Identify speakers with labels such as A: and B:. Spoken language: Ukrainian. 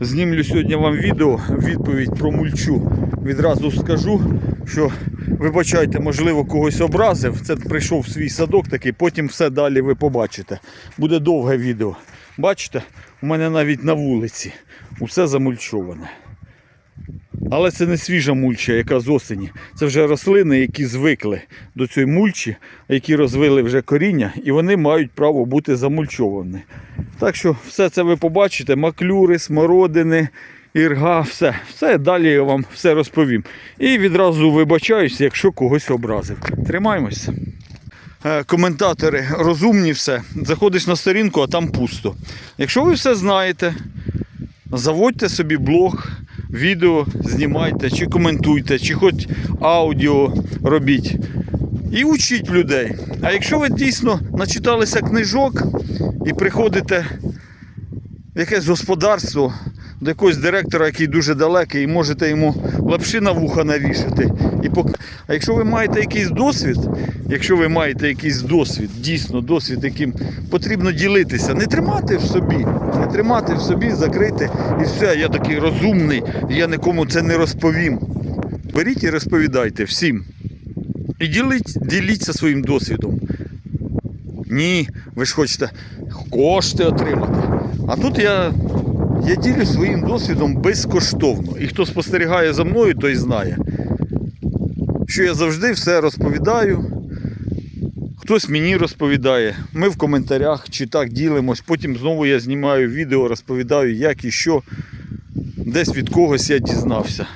A: Знімлю сьогодні вам відео, відповідь про мульчу. Відразу скажу, що вибачайте, можливо, когось образив. Це прийшов свій садок такий, потім все далі ви побачите. Буде довге відео. Бачите, у мене навіть на вулиці усе замульчоване. Але це не свіжа мульча, яка з осені. Це вже рослини, які звикли до цієї мульчі, які розвили вже коріння, і вони мають право бути замульчовані. Так що все це ви побачите: маклюри, смородини, ірга, все. Все далі я вам все розповім. І відразу вибачаюся, якщо когось образив. Тримаємося. Е, Коментатори розумні все. Заходиш на сторінку, а там пусто. Якщо ви все знаєте, заводьте собі блог, відео знімайте, чи коментуйте, чи хоч аудіо робіть. І учіть людей. А якщо ви дійсно начиталися книжок і приходите в якесь господарство до якогось директора, який дуже далекий, і можете йому лапши на вуха навішати. І пок... А якщо ви маєте якийсь досвід, якщо ви маєте якийсь досвід, дійсно досвід, яким потрібно ділитися, не тримати в собі, не тримати в собі, закрити і все, я такий розумний, я нікому це не розповім. Беріть і розповідайте всім. І діліть, діліться своїм досвідом. Ні, ви ж хочете кошти отримати. А тут я, я ділю своїм досвідом безкоштовно. І хто спостерігає за мною, той знає, що я завжди все розповідаю. Хтось мені розповідає, ми в коментарях чи так ділимось, потім знову я знімаю відео, розповідаю, як і що. Десь від когось я дізнався.